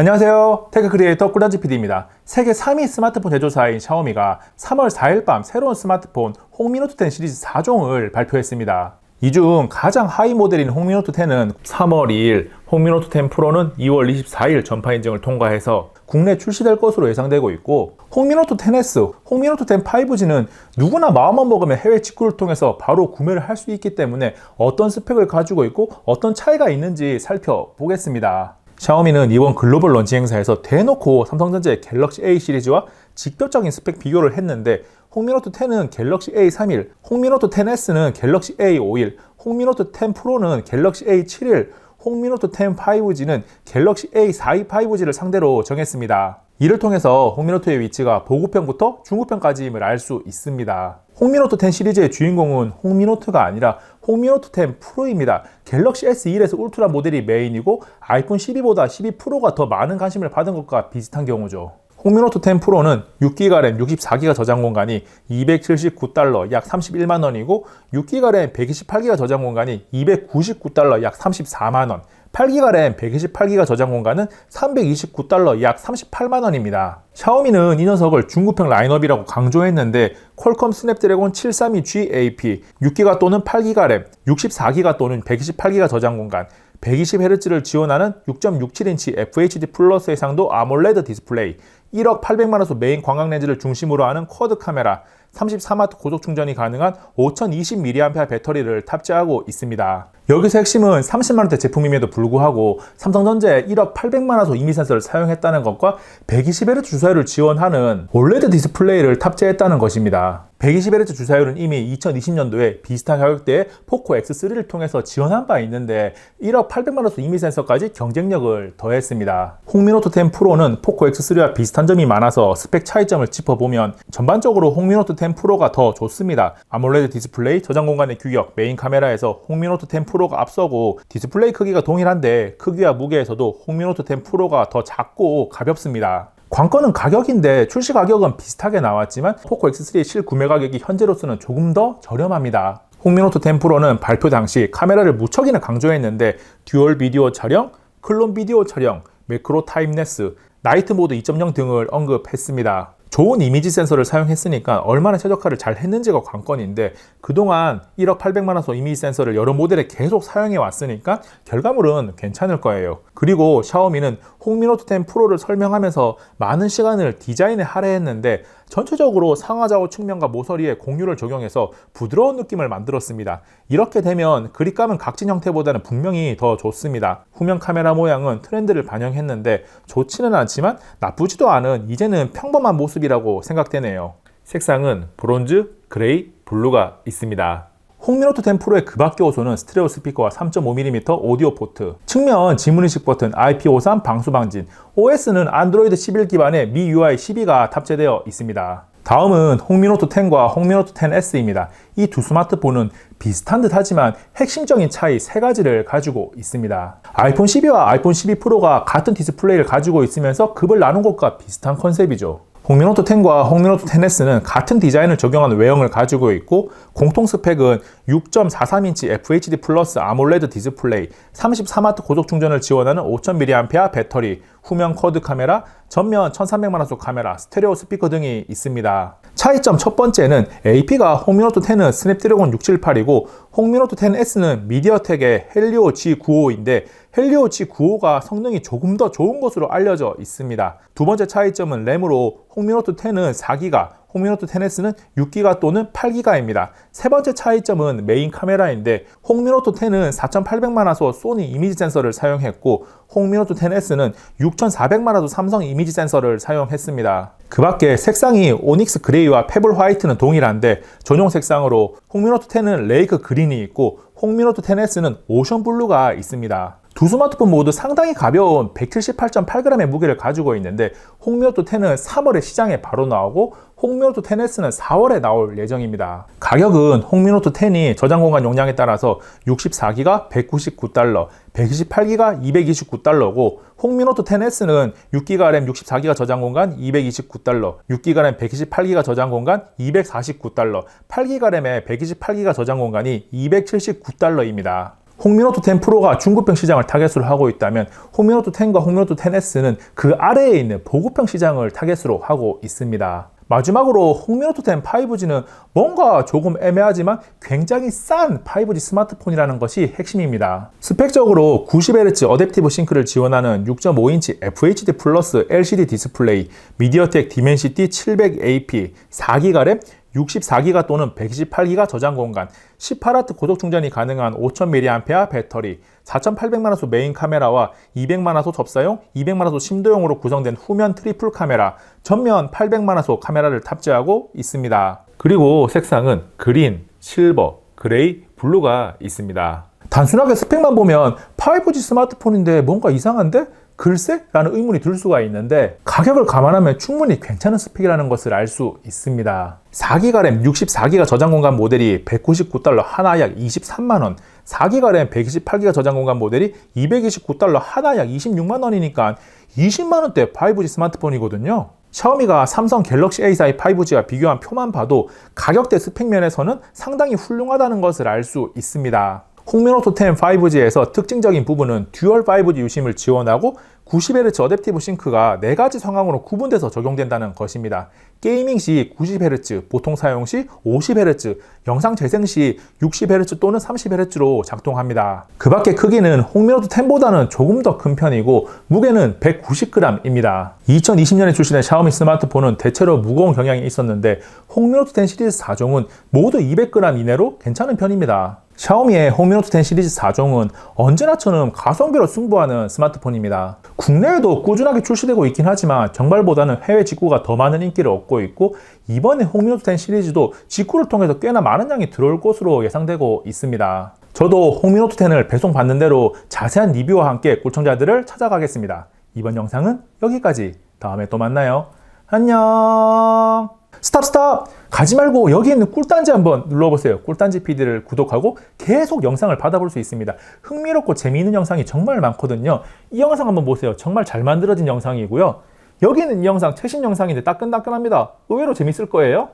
안녕하세요. 테크 크리에이터 꿀단지 PD입니다. 세계 3위 스마트폰 제조사인 샤오미가 3월 4일 밤 새로운 스마트폰 홍미노트 10 시리즈 4종을 발표했습니다. 이 중 가장 하위 모델인 홍미노트 10은 3월 2일, 홍미노트 10 프로는 2월 24일 전파 인증을 통과해서 국내 출시될 것으로 예상되고 있고 홍미노트 10S, 홍미노트 10 5G는 누구나 마음만 먹으면 해외 직구를 통해서 바로 구매를 할 수 있기 때문에 어떤 스펙을 가지고 있고 어떤 차이가 있는지 살펴보겠습니다. 샤오미는 이번 글로벌 런치 행사에서 대놓고 삼성전자의 갤럭시 A 시리즈와 직접적인 스펙 비교를 했는데 홍미노트 10은 갤럭시 A31, 홍미노트 10S는 갤럭시 A51, 홍미노트 10 프로는 갤럭시 A71, 홍미노트 10 5G는 갤럭시 A42 5G를 상대로 정했습니다. 이를 통해서 홍미노트의 위치가 보급형부터 중급형까지임을 알 수 있습니다. 홍미노트 10 시리즈의 주인공은 홍미노트가 아니라 홍미노트 10 프로입니다. 갤럭시 S1에서 울트라 모델이 메인이고 아이폰 12보다 12 프로가 더 많은 관심을 받은 것과 비슷한 경우죠. 홍미노트 10 프로는 6기가 램 64기가 저장 공간이 279달러 약 31만 원이고 6기가 램 128기가 저장 공간이 299달러 약 34만 원 8기가 램 128기가 저장 공간은 329달러 약 38만 원입니다. 샤오미는 이 녀석을 중급형 라인업이라고 강조했는데 퀄컴 스냅드래곤 732G AP 6기가 또는 8기가 램 64기가 또는 128기가 저장 공간 120Hz를 지원하는 6.67인치 FHD 플러스 해상도 아몰레드 디스플레이, 1억 800만원소 메인 광각 렌즈를 중심으로 하는 쿼드 카메라, 34마트 고속 충전이 가능한 5020mAh 배터리를 탑재하고 있습니다. 여기서 핵심은 30만원대 제품임에도 불구하고 삼성전자의 1억 800만화소 이미 센서를 사용했다는 것과 120Hz 주사율을 지원하는 올레드 디스플레이를 탑재했다는 것입니다. 120Hz 주사율은 이미 2020년도에 비슷한 가격대의 포코 X3를 통해서 지원한 바 있는데 1억 800만화소 이미 센서까지 경쟁력을 더했습니다. 홍미노트 10 프로는 포코 X3와 비슷한 점이 많아서 스펙 차이점을 짚어보면 전반적으로 홍미노트 10 프로가 더 좋습니다. 아몰레드 디스플레이, 저장 공간의 규격, 메인 카메라에서 홍미노트 10 프로 프로가 앞서고 디스플레이 크기가 동일한데 크기와 무게에서도 홍미노트 10 프로가 더 작고 가볍습니다. 관건은 가격인데 출시 가격은 비슷하게 나왔지만 포코 X3의 실 구매 가격이 현재로서는 조금 더 저렴합니다. 홍미노트 10 프로는 발표 당시 카메라를 무척이나 강조했는데 듀얼 비디오 촬영, 클론 비디오 촬영, 매크로 타임레스, 나이트 모드 2.0 등을 언급했습니다. 좋은 이미지 센서를 사용했으니까 얼마나 최적화를 잘 했는지가 관건인데 그동안 1억 800만 원소 이미지 센서를 여러 모델에 계속 사용해 왔으니까 결과물은 괜찮을 거예요. 그리고 샤오미는 홍미노트 10 프로를 설명하면서 많은 시간을 디자인에 할애했는데 전체적으로 상하좌우 측면과 모서리에 공유를 적용해서 부드러운 느낌을 만들었습니다. 이렇게 되면 그립감은 각진 형태보다는 분명히 더 좋습니다. 후면 카메라 모양은 트렌드를 반영했는데 좋지는 않지만 나쁘지도 않은 이제는 평범한 모습이라고 생각되네요. 색상은 브론즈, 그레이, 블루가 있습니다. 홍미노트 10 프로의 그 밖의 호소는 스테레오 스피커와 3.5mm 오디오 포트, 측면 지문인식 버튼 IP53 방수 방진, OS는 안드로이드 11 기반의 MIUI 12가 탑재되어 있습니다. 다음은 홍미노트 10과 홍미노트 10S입니다. 이 두 스마트폰은 비슷한 듯 하지만 핵심적인 차이 세 가지를 가지고 있습니다. 아이폰 12와 아이폰 12 프로가 같은 디스플레이를 가지고 있으면서 급을 나눈 것과 비슷한 컨셉이죠. 홍미노트 10과 홍미노트 10S는 같은 디자인을 적용한 외형을 가지고 있고 공통 스펙은 6.43인치 FHD 플러스 아몰레드 디스플레이, 34마트 고속 충전을 지원하는 5000mAh 배터리, 후면 쿼드 카메라, 전면 1300만화소 카메라, 스테레오 스피커 등이 있습니다. 차이점 첫 번째는 AP가 홍미노트 10은 스냅드래곤 678이고 홍미노트 10S는 미디어텍의 헬리오 G95인데 헬리오 G95가 성능이 조금 더 좋은 것으로 알려져 있습니다. 두 번째 차이점은 램으로 홍미노트 10은 4기가, 홍미노트 10S는 6기가 또는 8기가입니다. 세 번째 차이점은 메인 카메라인데 홍미노트 10은 4800만화소 소니 이미지 센서를 사용했고 홍미노트 10S는 6400만화소 삼성 이미지 센서를 사용했습니다. 그 밖에 색상이 오닉스 그레이와 페블 화이트는 동일한데 전용 색상으로 홍미노트 10은 레이크 그린이 있고 홍미노트 10S는 오션 블루가 있습니다. 두 스마트폰 모두 상당히 가벼운 178.8g의 무게를 가지고 있는데 홍미노트 10은 3월에 시장에 바로 나오고 홍미노트 10S는 4월에 나올 예정입니다. 가격은 홍미노트 10이 저장 공간 용량에 따라서 64기가 199달러, 128기가 229달러고 홍미노트 10S는 6기가 램 64기가 저장 공간 229달러, 6기가 램 128기가 저장 공간 249달러, 8기가 램에 128기가 저장 공간이 279달러입니다. 홍미노트 10 프로가 중고평 시장을 타겟으로 하고 있다면 홍미노트 10과 홍미노트 10S는 그 아래에 있는 보급형 시장을 타겟으로 하고 있습니다. 마지막으로 홍미노트 10 5G는 뭔가 조금 애매하지만 굉장히 싼 5G 스마트폰이라는 것이 핵심입니다. 스펙적으로 90Hz 어댑티브 싱크를 지원하는 6.5인치 FHD 플러스 LCD 디스플레이, 미디어텍 디멘시티 700AP, 4기가 램, 64기가 또는 128기가 저장 공간, 18W 고속 충전이 가능한 5000mAh 배터리, 4800만화소 메인 카메라와 200만화소 접사용, 200만화소 심도용으로 구성된 후면 트리플 카메라, 전면 800만화소 카메라를 탑재하고 있습니다. 그리고 색상은 그린, 실버, 그레이, 블루가 있습니다. 단순하게 스펙만 보면 5G 스마트폰인데 뭔가 이상한데? 글쎄? 라는 의문이 들 수가 있는데 가격을 감안하면 충분히 괜찮은 스펙이라는 것을 알 수 있습니다. 4기가 램 64기가 저장 공간 모델이 199달러 하나 약 23만 원 4기가 램 128기가 저장 공간 모델이 229달러 하나 약 26만 원이니까 20만 원대 5G 스마트폰이거든요. 샤오미가 삼성 갤럭시 A42 5G와 비교한 표만 봐도 가격대 스펙 면에서는 상당히 훌륭하다는 것을 알 수 있습니다. 홍미노트 10 5G에서 특징적인 부분은 듀얼 5G 유심을 지원하고 90Hz 어댑티브 싱크가 4가지 상황으로 구분돼서 적용된다는 것입니다. 게이밍 시 90Hz, 보통 사용 시 50Hz, 영상 재생 시 60Hz 또는 30Hz로 작동합니다. 그 밖에 크기는 홍미노트 10보다는 조금 더 큰 편이고 무게는 190g입니다. 2020년에 출시된 샤오미 스마트폰은 대체로 무거운 경향이 있었는데 홍미노트 10 시리즈 4종은 모두 200g 이내로 괜찮은 편입니다. 샤오미의 홍미노트 10 시리즈 4종은 언제나처럼 가성비로 승부하는 스마트폰입니다. 국내에도 꾸준하게 출시되고 있긴 하지만 정발보다는 해외 직구가 더 많은 인기를 얻고 있고 이번에 홍미노트 10 시리즈도 직구를 통해서 꽤나 많은 양이 들어올 것으로 예상되고 있습니다. 저도 홍미노트 10을 배송 받는 대로 자세한 리뷰와 함께 꿀청자들을 찾아가겠습니다. 이번 영상은 여기까지. 다음에 또 만나요. 안녕. 스탑 스탑 가지 말고 여기 있는 꿀단지 한번 눌러보세요. 꿀단지 PD를 구독하고 계속 영상을 받아볼 수 있습니다. 흥미롭고 재미있는 영상이 정말 많거든요. 이 영상 한번 보세요. 정말 잘 만들어진 영상이고요. 여기는 이 영상 최신 영상인데 따끈따끈합니다. 의외로 재밌을 거예요